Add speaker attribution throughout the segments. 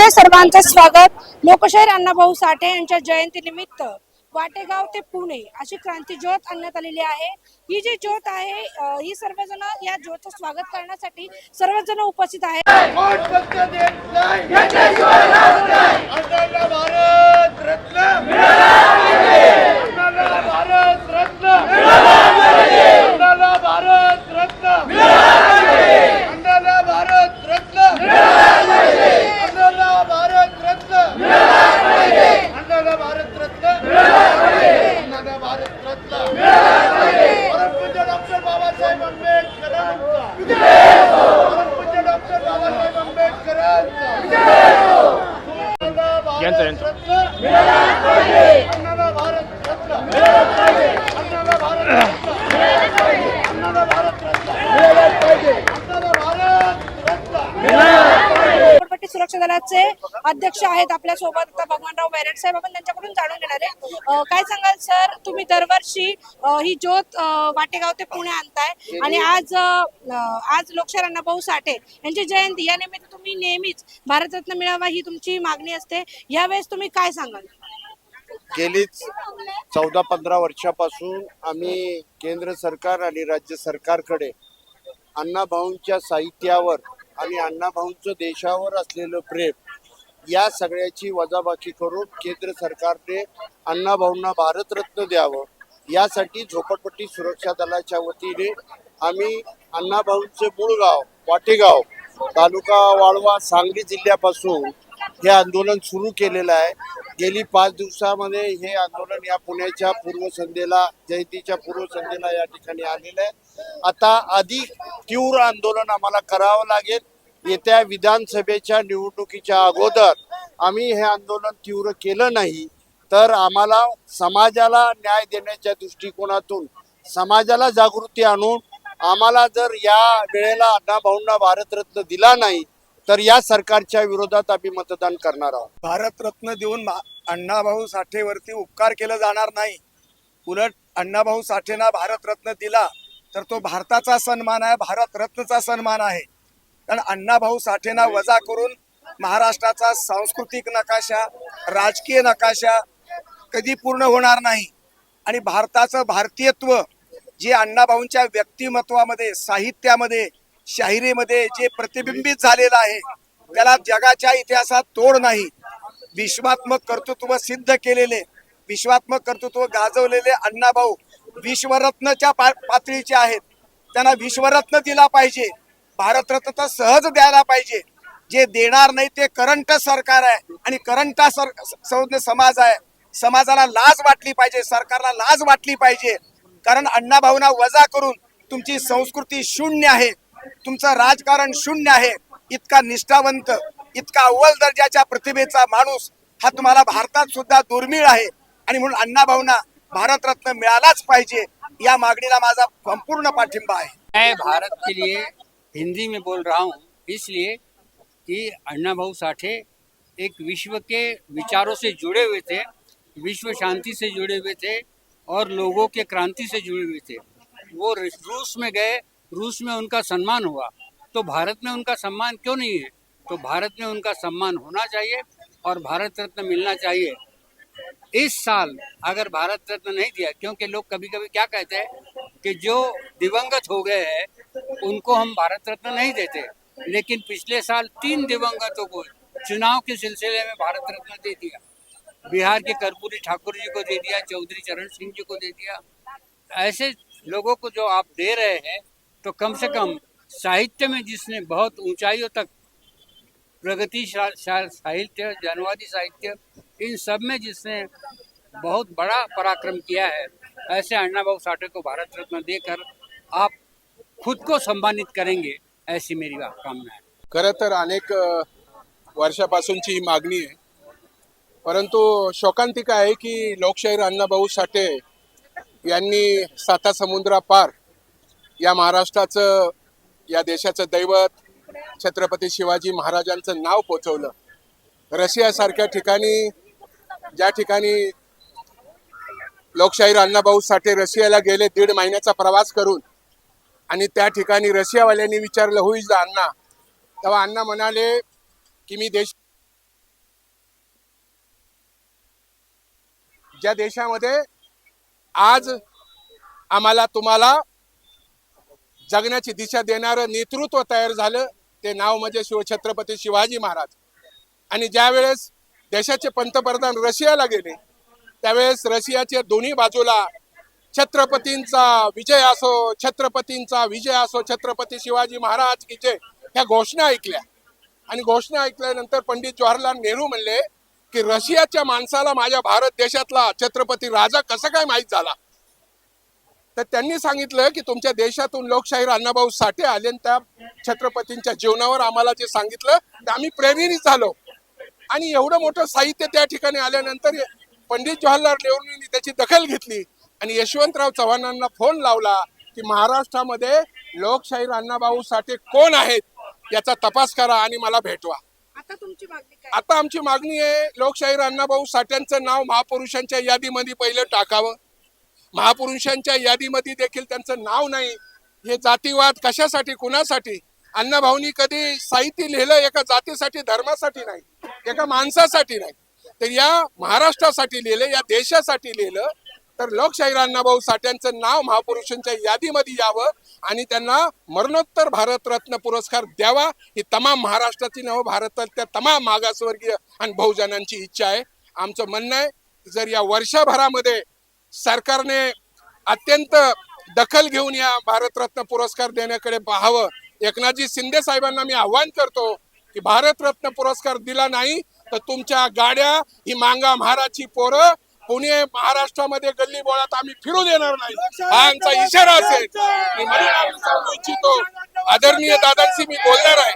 Speaker 1: मध्ये सर्वांचं स्वागत. लोकशाहीर अण्णाभाऊ साठे यांच्या जयंतीनिमित्त वाटेगाव ते पुणे अशी क्रांती ज्योत आणण्यात आलेली आहे. ही जी ज्योत आहे ही सर्वजण या ज्योतचं स्वागत करण्यासाठी सर्वजण उपस्थित आहेत
Speaker 2: कोण फक्त देत नाही अण्णाला भारत रत्न अण्णाला भारत रत्न अण्णाला भारत रत्न अण्णाला भारत रत्न अण्णाला भारत रत्न अण्णाला भारत रत्न अण्णाला भारत रत्न परमपूज्य डॉक्टर बाबासाहेब आंबेडकरांचा परमपूज्य डॉक्टर बाबासाहेब आंबेडकरांचा
Speaker 3: यांचं, यांचं.
Speaker 2: अण्णाला भारत रत्न अण्णाला भारत रत्न अण्णाला भारत रत्न अण्णाला भारत रत्न
Speaker 1: झोपडपट्टी सुरक्षा दलाचे अध्यक्ष आहेत आपल्यासोबत आता भगवानराव बैरट साहेब आपण त्यांच्याकडून जाणून घेणार आहे. काय सांगाल सर? तुम्ही दरवर्षी ही ज्योत वाटेगाव ते पुणे आणताय आणि आज आज लोकशाहीर अण्णाभाऊ साठे. यांची जयंती या निमित्त तुम्ही नेहमीच भारतरत्न मिळावा ही तुमची मागणी असते. यावेळेस तुम्ही काय सांगाल?
Speaker 4: गेलीच चौदा पंधरा वर्षापासून आम्ही केंद्र सरकार आणि राज्य सरकारकडे अण्णाभाऊंच्या साहित्यावर आणि अण्णाभाऊंचं देशावर असलेलं प्रेम या सगळ्याची वजाबाकी करून केंद्र सरकारने अण्णाभाऊंना भारतरत्न द्यावं. यासाठी झोपडपट्टी सुरक्षा दलाच्या वतीने आम्ही अण्णाभाऊंचे मूळ गाव वाटेगाव तालुका वाळवा सांगली जिल्ह्यापासून हे आंदोलन सुरू केलेलं आहे. गेली पाच दिवसामध्ये हे आंदोलन या पुण्याच्या पूर्वसंध्येला जयंतीच्या पूर्वसंध्येला या ठिकाणी आलेलं आहे. आता अधिक तीव्र आंदोलन आम्हाला करावं लागेल. येत्या विधानसभेच्या निवडणुकीच्या अगोदर आम्ही हे आंदोलन तीव्र केलं नाही तर आम्हाला समाजाला न्याय देण्याच्या दृष्टिकोनातून समाजाला जागृती आणून आम्हाला जर या वेळेला अण्णाभाऊंना भारतरत्न दिला नाही तर या सरकारच्या विरोधात आम्ही मतदान करणार आहोत.
Speaker 5: भारतरत्न देऊन अण्णाभाऊ साठेवरती उपकार केला जाणार नाही. उलट अण्णाभाऊ साठेंना भारतरत्न दिला तर तो भारताचा सन्मान आहे भारतरत्नचा सन्मान आहे. कारण अण्णाभाऊ साठेंना वजा करून महाराष्ट्राचा सांस्कृतिक नकाशा राजकीय नकाशा कधी पूर्ण होणार नाही. आणि भारताचं भारतीयत्व जे अण्णाभाऊंच्या व्यक्तिमत्वामध्ये साहित्यामध्ये शाहिरीमध्ये जे प्रतिबिंबित झालेलं आहे त्याला जगाच्या इतिहासात तोड नाही. विश्वात्मक कर्तृत्व सिद्ध केलेले विश्वात्मक कर्तृत्व गाजवलेले अण्णाभाऊ विश्वरत्नच्या पा- पातळीचे आहेत. त्यांना विश्वरत्न दिला पाहिजे. भारतरत्न तर सहज द्यायला पाहिजे. जे देणार नाही ते करंट सरकार आहे आणि करंटा सर संज्ञ समाज आहे. समाजाला लाज वाटली पाहिजे सरकारला लाज वाटली पाहिजे. कारण अण्णाभाऊना वजा करून तुमची संस्कृती शून्य आहे. तुमचं राजकारण शून्य आहे. इतका निष्ठावंत इतका अव्वल दर्जाच्या प्रतिभेचा माणूस हा तुम्हाला भारतात सुद्धा दुर्मिळ आहे. आणि म्हणून अण्णाभाऊना भारतरत्न मिळालाच पाहिजे. या मागणीला माझा संपूर्ण पाठिंबा आहे.
Speaker 6: भारत के लिए हिंदी में बोल रहा हूँ, इसलिए कि अन्ना भाऊ साठे एक विश्व के विचारों से जुड़े हुए थे, विश्व शांति से जुड़े हुए थे और लोगों के क्रांति से जुड़े हुए थे। वो रूस में गए, रूस में उनका सम्मान हुआ। तो भारत में उनका सम्मान क्यों नहीं है? तो भारत में उनका सम्मान होना चाहिए और भारत रत्न मिलना चाहिए। इस साल अगर भारत रत्न नहीं दिया, क्योंकि लोग कभी कभी क्या कहते हैं कि जो दिवंगत हो गए हैं, उनको हम भारत रत्न नहीं देते। लेकिन पिछले साल तीन दिवंगतों को चुनाव के सिलसिले में भारत रत्न दे दिया। बिहार के कर्पूरी ठाकुर जी को दे दिया, चौधरी चरण सिंह जी को दे दिया। ऐसे लोगों को जो आप दे रहे हैं तो कम से कम साहित्य में जिसने बहुत ऊंचाइयों तक प्रगति साहित्य जनवादी साहित्य इन सब में जिसने बहुत बड़ा पराक्रम किया है ऐसे अण्णा भाऊ साठे को भारत रत्न देकर आप खुद को सम्मानित करेंगे ऐसी मेरी कामना है।
Speaker 7: खरं तर अनेक वर्षापासूनची ही मागणी आहे. परंतु शोकांतिका आहे की लोकशाहीर अण्णाभाऊ साठे यांनी साता समुद्रापार या महाराष्ट्राचं या देशाचं दैवत छत्रपती शिवाजी महाराजांचं नाव पोचवलं. रशियासारख्या ठिकाणी ज्या ठिकाणी लोकशाहीर अण्णाभाऊ साठे रशियाला गेले दीड महिन्याचा प्रवास करून आणि त्या ठिकाणी रशियावाल्यांनी विचारलं होईल द अण्णा. तेव्हा अण्णा म्हणाले की मी देश ज्या देशामध्ये आज आम्हाला तुम्हाला जगण्याची दिशा देणारं नेतृत्व तयार झालं ते नाव म्हणजे शिवछत्रपती शिवाजी महाराज. आणि ज्यावेळेस देशाचे पंतप्रधान रशियाला गेले. त्यावेळेस रशियाच्या दोन्ही बाजूला छत्रपतींचा विजय असो छत्रपतींचा विजय असो छत्रपती शिवाजी महाराज की जय ह्या घोषणा ऐकल्या. आणि घोषणा ऐकल्यानंतर पंडित जवाहरलाल नेहरू म्हणले की रशियाच्या माणसाला माझ्या भारत देशातला छत्रपती राजा कसं काय माहीत झाला? तर त्यांनी सांगितलं की तुमच्या देशातून लोकशाहीर अण्णाभाऊ साठे आले आणि त्या छत्रपतींच्या जीवनावर आम्हाला जे सांगितलं ते आम्ही प्रेरित झालो. आणि एवढं मोठं साहित्य त्या ठिकाणी आल्यानंतर पंडित जवाहरलाल नेहरूंनी त्याची दखल घेतली. आणि यशवंतराव चव्हाणांना फोन लावला की महाराष्ट्रामध्ये लोकशाहीर अण्णाभाऊ साठे कोण आहेत याचा तपास करा आणि मला भेटवा.
Speaker 1: आता तुमची मागणी
Speaker 7: आता आमची मागणी आहे लोकशाहीर अण्णाभाऊ साठ्यांचं नाव महापुरुषांच्या यादीमध्ये पहिलं टाकावं. महापुरुषांच्या यादीमध्ये देखील त्यांचं नाव नाही. हे जातीवाद कशासाठी कुणासाठी? अण्णाभाऊनी कधी साहित्य लिहिलं एका जातीसाठी धर्मासाठी नाही. एका माणसासाठी नाही. तर या महाराष्ट्रासाठी लिहिलं या देशासाठी लिहिलं तर लोकशाहीर अण्णाभाऊ साठ्यांचं नाव महापुरुषांच्या यादीमध्ये यावं आणि त्यांना मरणोत्तर भारतरत्न पुरस्कार द्यावा. ही तमाम महाराष्ट्राची नव भारतातल्या तमाम मागासवर्गीय आणि बहुजनांची इच्छा आहे. आमचं म्हणणं आहे जर या वर्षभरामध्ये सरकारने अत्यंत दखल घेऊन या भारतरत्न पुरस्कार देण्याकडे पाहावं एकनाथजी शिंदे साहेबांना मी आव्हान करतो की भारतरत्न पुरस्कार दिला नाही तर तुमच्या गाड्या ही मांगा महाराजची पोरं. पुणे महाराष्ट्रामध्ये गल्ली बोळात आम्ही फिरू देणार नाही. हा आमचा इशारा असेल. म्हणून आम्ही सांगू इच्छितो. आदरणीय दादांशी मी बोलणार आहे.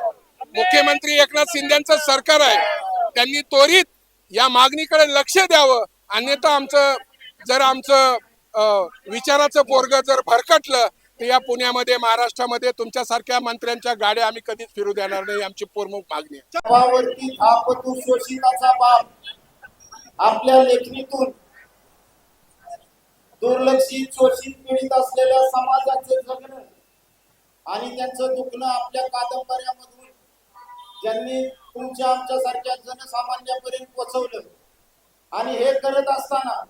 Speaker 7: मुख्यमंत्री एकनाथ शिंदेचं सरकार आहे. त्यांनी त्वरित या मागणीकडे लक्ष द्यावं. अन्यथा आमचं जर आमचं अं, विचाराचं पोरग जर भरकटलं तर या पुण्यामध्ये महाराष्ट्रामध्ये तुमच्यासारख्या मंत्र्यांच्या गाड्या आम्ही कधीच फिरू देणार नाही आमची प्रमुख मागणी
Speaker 2: आपल्या लेखणीतून दुर्लक्षित शोषित पीडित असलेल्या समाजाचं जगणं आणि त्यांचं दुखणं आपल्या कादंबऱ्यामधून ज्यांनी तुमच्या आमच्यासारख्या जनसामान्यापर्यंत पोचवलं आणि हे करत असताना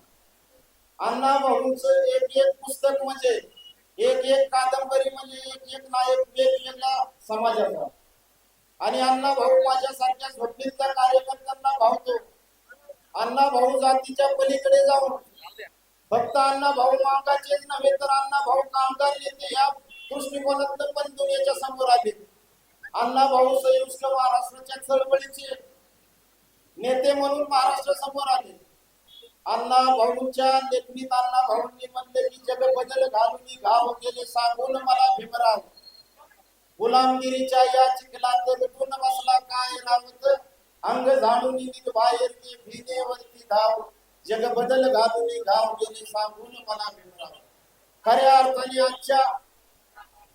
Speaker 2: अण्णा भाऊंच एक एक पुस्तक म्हणजे एक एक कादंबरी म्हणजे एक एक नायक वेगवेगळ्या समाजाचा. आणि अण्णा भाऊ माझ्यासारख्या झोपडीतल्या कार्यकर्त्यांना भावतो. अण्णा भाऊ जातीच्या पलीकडे जाऊन. फक्त अण्णा भाऊ मागाचेच नव्हे तर अण्णा भाऊ कामगार नेते या दृष्टिकोनातून पण दुनियेच्या समोर आले. अण्णा भाऊ संयुक्त महाराष्ट्राच्या चळवळीचे नेते म्हणून महाराष्ट्र समोर आले. अण्णा भाऊंच्या लेखणीत अण्णा भाऊंनी म्हणले की जग बदल घालून घाव गेले सांगून मला भीमराव. गुलामगिरीच्या या चिखलात लुटून बसला काय रावत अंग झाडून निघ बाहेर ते भिनेवरती धाव. जग बदल घालून घाव गेले सांगून मला भीमराव. खऱ्या अर्थाने आजच्या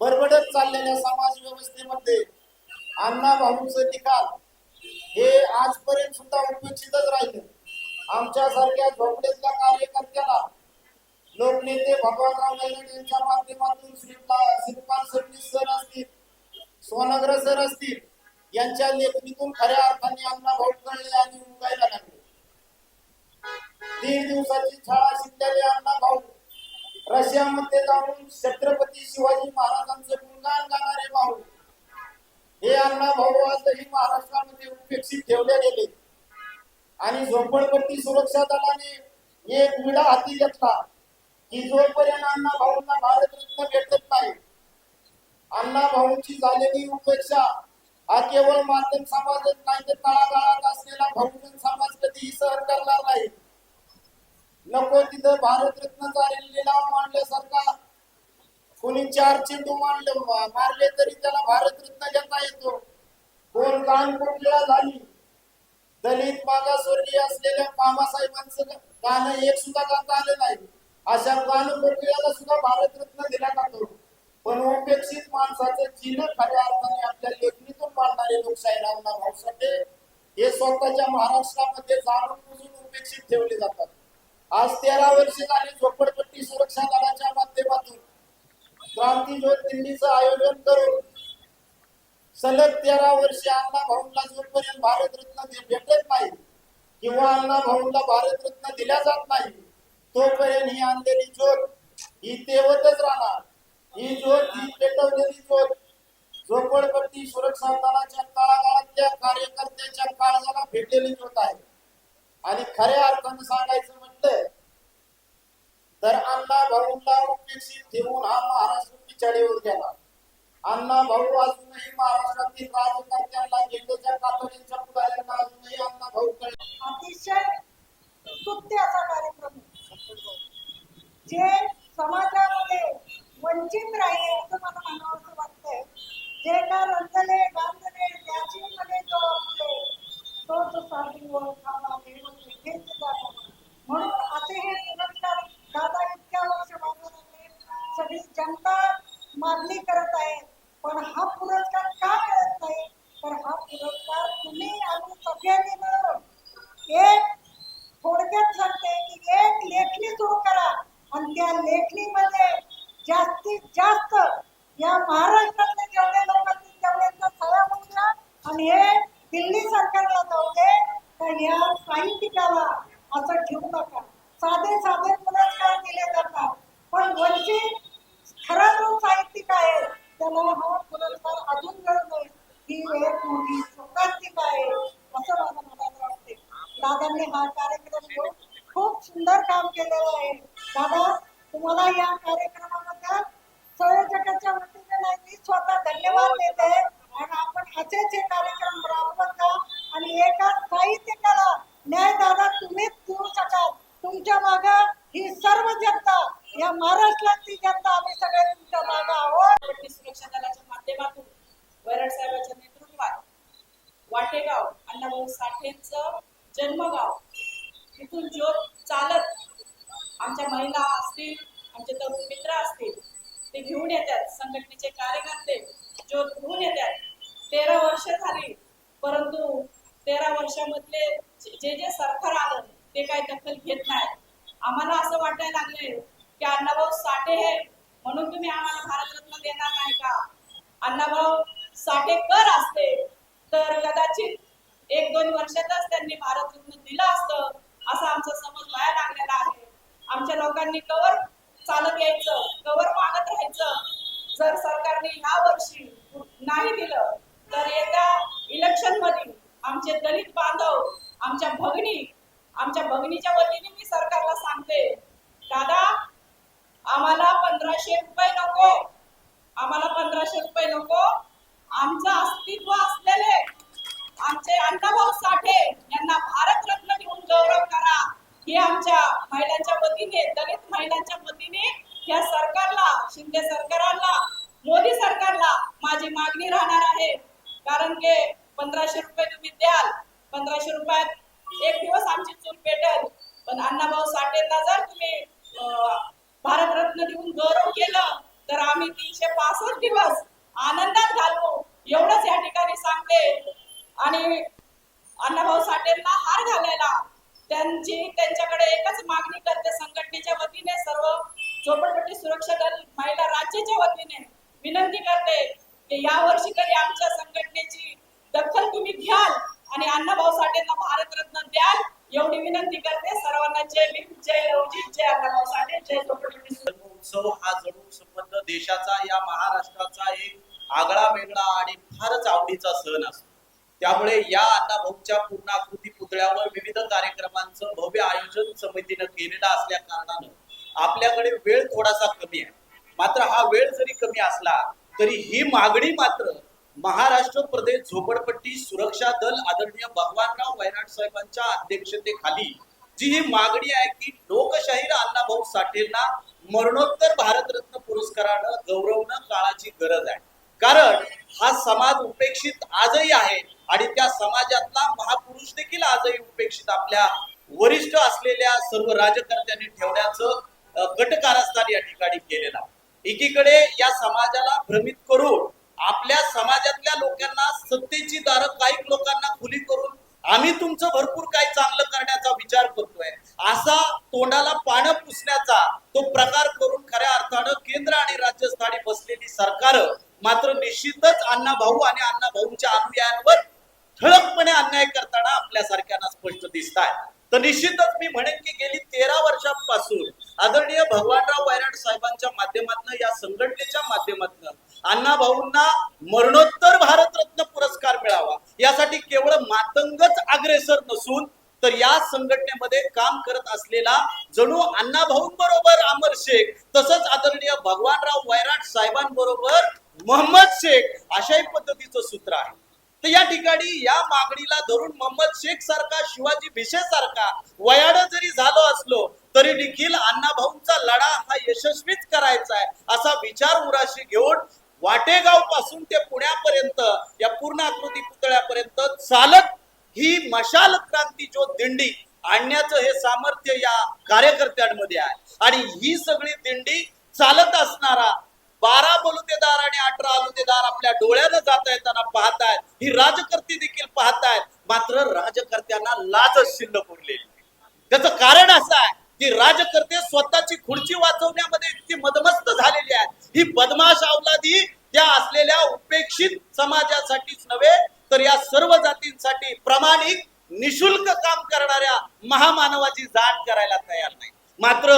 Speaker 2: बरबडत चाललेल्या समाज व्यवस्थेमध्ये अण्णा भाऊंचं निकाल हे आजपर्यंत सुद्धा उपेक्षितच राहिलं. आमच्यासारख्या झोपडेतल्या कार्यकर्त्याला लोकनेते भगवानराव नायडू यांच्या माध्यमातून श्रीपाल सरनीस सर असतील सोनग्र सर असतील यांच्या लेखणीतून खऱ्या अर्थाने अण्णा भाऊ कळले आणि उगायला लागले. दीड दिवसाची शाळा शिकलेले अण्णा भाऊ रशियामध्ये जाऊन छत्रपती शिवाजी महाराजांचे गुणगान गाणारे भाऊ हे अण्णा भाऊ आजही महाराष्ट्रामध्ये उपेक्षित ठेवले गेले. आणि झोपडपट्टी सुरक्षा दलाने एक विडा हाती घेतला. की जोपर्यंत अण्णा भाऊंना भारतरत्न भेटत नाही अण्णा भाऊंची झालेली उपेक्षा हा केवळ माध्यम समाजच नाही तर तळागाळात असलेला बहुजन समाज कधीही सहन करणार नाही. नको तिथं भारतरत्नचा लिलाव मांडल्यासारखा कोणी चार चेंडू मांडले मारले तरी त्याला भारतरत्न घेता येतो. कोण कान कुठला झाली दलित मागासवर्गीय असलेल्या मामासाहेबांचं गाणं एक सुद्धा गाता आलं नाही. अशा गाणं प्रक्रियाला सुद्धा भारतरत्न दिला जातो. पण उपेक्षित माणसाचं चिन्ह खऱ्या अर्थाने आपल्या लेखणीतून मांडणारे लोकशाही रामना भाऊसाठी हे स्वतःच्या महाराष्ट्रामध्ये जाणून बुजून उपेक्षित ठेवले जातात. आज तेरा वर्षे झाली झोपडपट्टी सुरक्षा दलाच्या माध्यमातून क्रांती ज्योत दिल्लीचं आयोजन करून सलग तेरा वर्षे अण्णा भाऊंना जोपर्यंत भारतरत्न भेटत नाही किंवा अण्णा भाऊंना भारतरत्न दिल्या जात नाही तोपर्यंत ही आणलेली ज्योत ही तेवतच राहणार. ही ज्योत ही पेटवलेली ज्योत झोपडपट्टी सुरक्षा दलाच्या तळागाळातल्या कार्यकर्त्याच्या काळजाला भेटलेली ज्योत आहे. आणि खऱ्या अर्थानं सांगायचं म्हटलं तर अण्णा भाऊंना उपेक्षित ठेवून हा महाराष्ट्र पिछाडीवर गेला. अण्णा भाऊ अजूनही महाराष्ट्रातील कार्यकर्त्यांना झेंडेच्या कातडीच्या पुढाऱ्यांना अजूनही अण्णा भाऊ कळे
Speaker 3: अतिशय स्तुत्य असा कार्यक्रम जे समाजामध्ये वंचित राहिले असं मला म्हणावं वाटतंय. जे का रंजले गांजले त्याची मध्ये जो असले तो जो साधी ओळखावा म्हणून असे हे पुरस्कार दादा इतक्या वर्ष मागून सगळी जनता मागणी करत आहे. पण हा पुरस्कार का मिळत नाही? तर हा पुरस्कार तुम्ही आम्ही सगळ्यांनी मिळून एक थोडक्यात सांगते की एक लेखणी सुरू करा. आणि त्या लेखणीमध्ये जास्तीत जास्त या महाराष्ट्रातले जेवढे लोक असतील तेवढ्यांचा सह्या होऊ आणि हे दिल्ली सरकारला जाऊ दे तर या साहित्यिकाला असं ठेवू नका. साधे साधे पुरस्कार दिले जातात. पण वंचित खरा जो साहित्य आहे. त्याला हा पुरस्कार अजून मिळत नाही. ही एक मोठी शोकांतिका आहे असं माझ्या मनाला वाटते दादांनी हा कार्यक्रम घेऊन खूप सुंदर काम केलेलं आहे. दादा तुम्हाला या कार्यक्रमाबद्दल संयोजकाच्या वतीने नाही मी स्वतः धन्यवाद देते आणि आपण असेच हे कार्यक्रम राबवत का आणि एका साहित्यकाला न्याय दादा तुम्हीच देऊ शकाल. तुमच्या माग ही सर्व जनता या महाराष्ट्रातली जनता आम्ही सगळे तुमच्या मागे आहोत.
Speaker 8: सुरक्षा दलाच्या माध्यमातून वैराड साहेबांच्या नेतृत्वात वाटेगाव अण्णाभाऊ साठेच जन्मगाव तिथून ज्योत चालत आमच्या महिला असतील आमचे तरुण मित्र असतील ते घेऊन येतात. संघटनेचे कार्यकर्ते ज्योत घेऊन येतात. तेरा वर्ष झाली परंतु तेरा वर्षामधले जे जे जे सरकार आलं ते काही दखल घेत नाही. आम्हाला असं वाटायला लागले की अण्णाभाऊ साठे हे म्हणून तुम्ही आम्हाला भारतरत्न देणार नाही का? अण्णाभाऊ साठे कर असते. तर कदाचित एक दोन वर्षातच त्यांनी भारतरत्न दिलं असतं असा आमचा समज व्हायला लागलेला आहे. आमच्या लोकांनी कवर चालत यायचं कवर मागत राहायचं. जर सरकारने ह्या वर्षी नाही दिलं तर येत्या इलेक्शनमध्ये आमचे दलित बांधव आमच्या भगिनी आमच्या भगिनीच्या वतीने मी सरकारला सांगते दादा आम्हाला पंधराशे रुपये नको. आम्हाला पंधराशे रुपये नको. आमचं अस्तित्व असलेले आमचे अण्णाभाऊ साठे यांना भारतरत्न देऊन गौरव करा. हे आमच्या महिलांच्या वतीने दलित महिलांच्या वतीने या सरकारला शिंदे सरकारला मोदी सरकारला माझी मागणी राहणार आहे. कारण की पंधराशे रुपये तुम्ही द्याल. पंधराशे रुपयात एक दिवस आमची चूल पेटेल पण अण्णाभाऊ साठेंना जर तुम्ही अं, भारतरत्न देऊन गौरव केलं तर आम्ही तीनशे पासष्ट दिवस आनंदात घालवू एवढंच या ठिकाणी सांगते. आणि अण्णाभाऊ साठेंना हार घालायला त्यांची त्यांच्याकडे एकच मागणी करते संघटनेच्या वतीने सर्व झोपडपट्टी सुरक्षा दल महिला राज्याच्या वतीने विनंती करते की या वर्षी तरी आमच्या संघटनेची दखल तुम्ही घ्याल आणि अण्णाभाऊ साठेंना भारतरत्न द्याल. एवढी विनंती करते. सर्वांना जय भीम जय लवजी जय अण्णाभाऊ साठे जय
Speaker 9: उत्सव हा जणू संबंध देशाचा या महाराष्ट्राचा एक आगळा वेगळा आणि फारच आवडीचा सण असतो. त्यामुळे या अण्णाभाऊच्या पूर्णाकृती पुतळ्यावर विविध कार्यक्रमांचं भव्य आयोजन समितीनं केलेलं असल्या कारणानं आपल्याकडे वेळ थोडासा कमी आहे. मात्र हा वेळ जरी कमी असला तरी ही मागणी मात्र महाराष्ट्र प्रदेश झोपडपट्टी सुरक्षा दल आदरणीय भगवानराव वैराट साहेबांच्या अध्यक्षतेखाली जी ही मागणी आहे की लोकशाहीर अण्णाभाऊ साठेंना मरणोत्तर भारतरत्न पुरस्कारानं गौरवणं काळाची गरज आहे. कारण हा समाज उपेक्षित आजही आहे आणि त्या समाजातला महापुरुष देखील आजही उपेक्षित आपल्या वरिष्ठ असलेल्या सर्व राजकर्त्यांनी ठेवण्याचं अ, कटकारस्थान या ठिकाणी केलेलं एकीकडे या समाजाला भ्रमित करून आपल्या समाजातल्या लोकांना सत्तेची दारं काही लोकांना खुली करून आम्ही तुमचं भरपूर काही चांगलं करण्याचा विचार करतोय. असा तोंडाला पानं पुसण्याचा तो प्रकार करून खऱ्या अर्थानं केंद्र आणि राज्यस्थानी बसलेली सरकार मात्र निश्चितच अण्णा भाऊ आणि अण्णा भाऊंच्या अनुयायांवर ठळकपणे अन्याय करताना आपल्यासारख्यांना स्पष्ट दिसत आहे तर निश्चितच मी म्हणेन की गेली तेरा वर्षांपासून आदरणीय भगवानराव वैराट साहेबांच्या माध्यमातून या संघटनेच्या माध्यमातून अण्णा भाऊंना मरणोत्तर भारतरत्न पुरस्कार मिळावा. यासाठी केवळ मातंगच अग्रेसर नसून तर या संघटनेमध्ये काम करत असलेला जणू अण्णा भाऊंबरोबर अमर शेख तसंच आदरणीय भगवानराव वैराट साहेबांबरोबर मोहम्मद शेख अशाही पद्धतीचं सूत्र आहे. तर या ठिकाणी या मागणीला धरून मोहम्मद शेख सारखा शिवाजी भिशे सारखा वयाड जरी झालो असलो तरी देखील अण्णा भाऊंचा लढा हा यशस्वीच करायचा आहे असा विचार उराशी घेऊन वाटेगावपासून ते पुण्यापर्यंत या पूर्ण आकृती पुतळ्यापर्यंत चालत ही मशाल क्रांती जो दिंडी आणण्याचं हे सामर्थ्य या कार्यकर्त्यांमध्ये आहे. आणि ही सगळी दिंडी चालत असणारा बारा बलुतेदार आणि अठरा अलुतेदार आपल्या डोळ्यानं जाता येताना पाहतायत. ही राजकर्ती देखील पाहतायत. मात्र राजकर्त्यांना लाजच शिल्लक उरलेली त्याचं कारण असं आहे की राजकर्ते स्वतःची खुर्ची वाचवण्यामध्ये इतकी मदमस्त झालेली आहे ही बदमाश अवलादी त्या असलेल्या उपेक्षित समाजासाठीच नव्हे तर या सर्व जातींसाठी प्रामाणिक निशुल्क काम करणाऱ्या महामानवाची जाण करायला तयार नाही. मात्र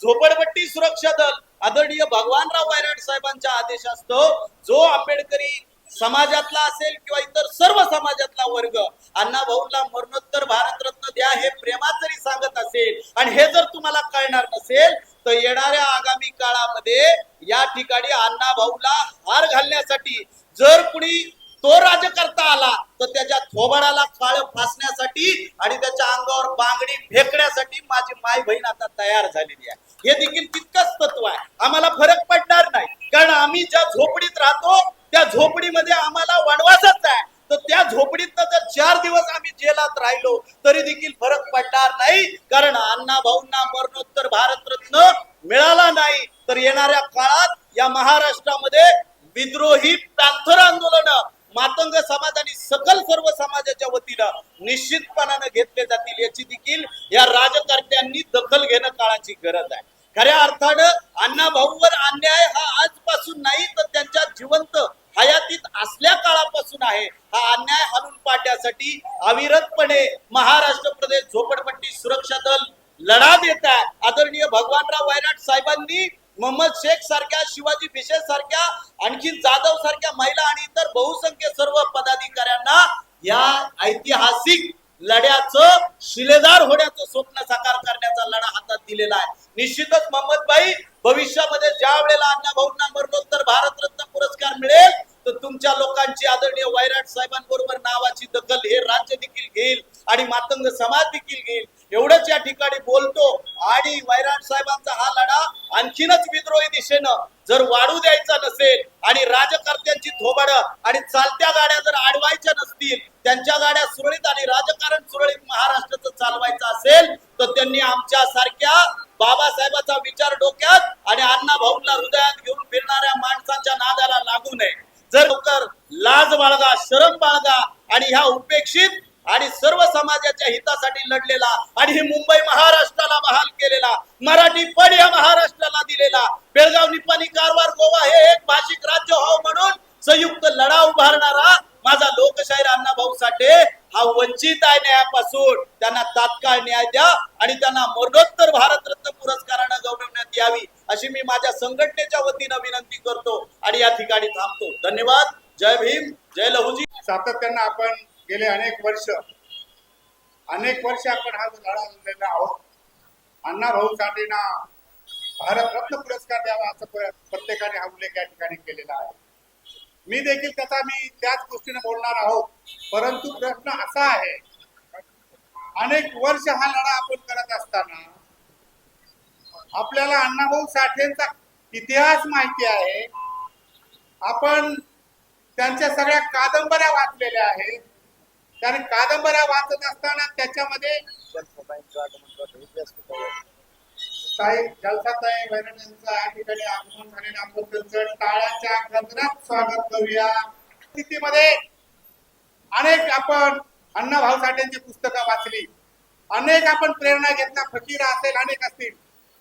Speaker 9: झोपडपट्टी सुरक्षा दल आदरणीय भगवानराव वायराड साहेबांच्या आदेशास्तव जो आंबेडकरी समाजातला असेल किंवा इतर सर्व समाजातला वर्ग अण्णा भाऊला मरणोत्तर भारतरत्न द्या हे प्रेमात जरी सांगत असेल आणि हे जर तुम्हाला कळणार नसेल तर येणाऱ्या आगामी काळामध्ये या ठिकाणी अण्णा भाऊला हार घालण्यासाठी जर कुणी तो राजकर्ता आला तर त्याच्या थोबाडाला काळ फासण्यासाठी आणि त्याच्या अंगावर बांगडी फेकण्यासाठी माझी माय बहीण आता तयार झालेली आहे. हे देखील तितकंच तत्व आहे. आम्हाला फरक पडणार नाही. कारण आम्ही ज्या झोपडीत राहतो त्या झोपडीमध्ये आम्हाला वनवासच आहे. तर त्या झोपडीत जर चार दिवस आम्ही जेलात राहिलो तरी देखील फरक पडणार नाही. कारण अण्णा भाऊंना मरणोत्तर भारतरत्न मिळाला नाही. तर येणाऱ्या काळात या महाराष्ट्रामध्ये विद्रोही पॅन्थर आंदोलन मातंग समाज आणि सकल सर्व समाजाच्या वतीनं निश्चितपणानं घेतले जातील. याची देखील या राजकर्त्यांनी दखल घेणं काळाची गरज आहे. लढ्याचं शिलेदार होण्याचं स्वप्न साकार करण्याचा लढा हातात दिलेला आहे. निश्चितच मोहम्मदबाई भविष्यामध्ये ज्या वेळेला अण्णा भाऊंना मरणोत्तर भारतरत्न पुरस्कार मिळेल तर तुमच्या लोकांची आदरणीय वैराट साहेबांबरोबर नावाची दखल हे राज्य देखील घेईल आणि मातंग समाज देखील घेईल. एवढंच या ठिकाणी बोलतो. आणि वैराट साहेबांचा हा लढा आणखीनच विद्रोही दिशेनं जर वाढू द्यायचा नसेल आणि राजकर्त्यांची थोबड आणि चालत्या गाड्या जर अडवायच्या नसतील त्यांच्या गाड्या सुरळीत आणि राजकारण सुरळीत महाराष्ट्राचं चालवायचं असेल तर त्यांनी आमच्या सारख्या बाबासाहेबाचा विचार डोक्यात आणि अण्णा भाऊला हृदयात घेऊन फिरणाऱ्या माणसांच्या नादाला लागू नये. जर लवकर लाज बाळगा शरम बाळगा आणि ह्या उपेक्षित आणि सर्व समाजाच्या हितासाठी लढलेला आणि मुंबई महाराष्ट्राला बहाल केलेला मराठी पण या महाराष्ट्राला दिलेला बेळगाव निपाणी कारवार गोवा हे एक भाषिक राज्य हो म्हणून संयुक्त लढा उभारणारा माझा लोकशाहीर अण्णाभाऊ साठे हा वंचित आहे न्यायापासून. त्यांना तात्काळ न्याय द्या आणि त्यांना मरणोत्तर भारतरत्न पुरस्कारानं गौरवण्यात यावी अशी मी माझ्या संघटनेच्या वतीनं विनंती करतो आणि या ठिकाणी थांबतो. धन्यवाद. जय भीम. जय लहुजी.
Speaker 10: सातत्यानं आपण गेले अनेक वर्ष. अनेक वर्ष आपण हा लढा दिलेला आहोत अण्णा भाऊ साठेंना भारतरत्न पुरस्कार द्यावा असं प्रत्येकाने हा उल्लेख या ठिकाणी केलेला आहे. मी देखील त्याचा मी त्याच गोष्टीने बोलणार आहोत. परंतु प्रश्न असा आहे अनेक वर्ष हा लढा आपण करत असताना आपल्याला अण्णाभाऊ साठेंचा इतिहास माहिती आहे. आपण त्यांच्या सगळ्या कादंबऱ्या वाचलेल्या आहेत. कारण कादंबऱ्या वाचत असताना त्याच्यामध्ये साहेब जलसाताई वैरणेंचं या ठिकाणी आगमन झालेलं आपण त्यांचं टाळ्याच्या गजरात स्वागत करूया. स्थितीमध्ये अनेक आपण अण्णाभाऊ साठेंची पुस्तकं वाचली. अनेक आपण प्रेरणा घेतला. फकीर असेल अनेक असतील.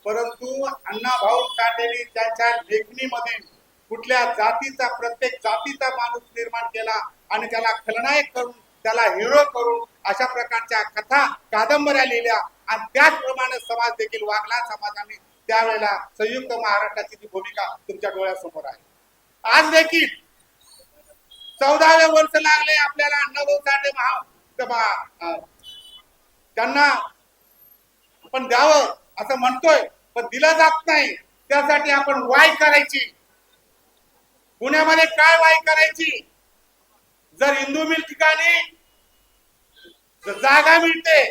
Speaker 10: परंतु अण्णाभाऊ साठेंनी त्यांच्या लेखणीमध्ये कुठल्या जातीचा प्रत्येक जातीचा माणूस निर्माण केला आणि त्याला खलनायक करून त्याला हिरो करून अशा प्रकारच्या कथा कादंबऱ्या लिहिल्या. आणि त्याचप्रमाणे समाज देखील वागला. समाजाने त्यावेळेला संयुक्त महाराष्ट्राची ती भूमिका तुमच्या डोळ्यासमोर आहे. आज देखील चौदावे वर्ष लागले आपल्याला अण्णाभाऊ साठे महा त्यांना आपण द्यावं असं म्हणतोय पण दिलं जात नाही. त्यासाठी आपण वाय करायची. पुण्यामध्ये काय वाय करायची? जर हिंदू मिल ठिकाणी जागा मिळते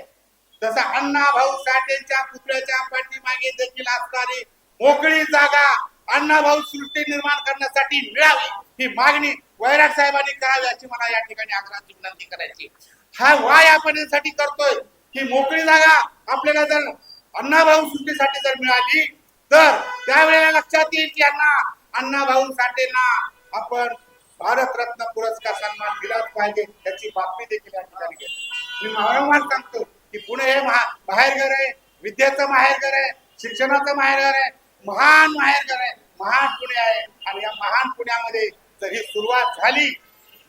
Speaker 10: तसा अण्णा भाऊ साठेच्या पुतळ्याच्या पाठीमागे देखील असणारी मोकळी जागा अण्णा भाऊ सृष्टी निर्माण करण्यासाठी मिळावी ही मागणी वैराट साहेबांनी करावी अशी मला या ठिकाणी आग्रहाची विनंती करायची. हा वाय आपण यासाठी करतोय ही मोकळी जागा आपल्याला जर अण्णा भाऊ सृष्टीसाठी जर मिळाली तर त्यावेळेला लक्षात येईल की अण्णा अण्णा भाऊ साठेंना आपण भारतरत्न पुरस्कार सन्मान दिलाच पाहिजे त्याची बातमी देखील या ठिकाणी घेतो मी वारंवार सांगतो की पुणे हे माहेरघर आहे विद्येचं माहेरघर आहे शिक्षणाचं माहेरघर आहे महान माहेरघर आहे महान पुणे आहे. आणि या महान पुण्यामध्ये जर ही सुरुवात झाली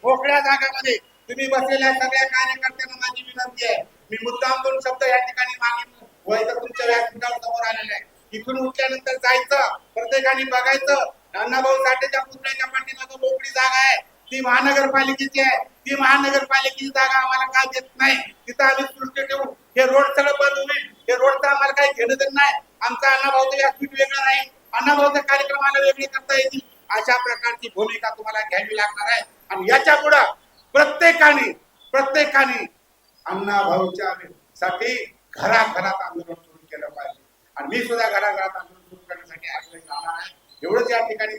Speaker 10: मोकळ्या जागामध्ये तुम्ही बसलेल्या सगळ्या कार्यकर्त्यांना माझी विनंती आहे मी मुद्दाम दोन शब्द या ठिकाणी मागे तर तुमच्या व्यासपीठावर समोर आलेले आहे. इथून उठल्यानंतर जायचं प्रत्येकाने बघायचं अण्णाभाऊ साठेच्या पुतळ्याच्या पाठीमागं मोकळी जागा आहे. ती महानगरपालिकेची आहे. ती महानगरपालिकेची जागा आम्हाला काय देत नाही? तिथं आम्ही सृष्टी ठेवू. हे रोड सगळं बंद होईल हे रोडचं आम्हाला काही घेणं देत नाही. आमचा अण्णाभाऊचं व्यासपीठ वेगळं नाही अण्णाभाऊचे कार्यक्रमाला वेगळे करता येतील. अशा प्रकारची भूमिका तुम्हाला घ्यावी लागणार आहे. आणि याच्यापुढे प्रत्येकाने प्रत्येकाने अण्णाभाऊच्या साठी घराघरात आंदोलन सुरू केलं पाहिजे. आणि मी सुद्धा घराघरात आंदोलन सुरू करण्यासाठी आग्रह जाणार आहे. एवढंच या ठिकाणी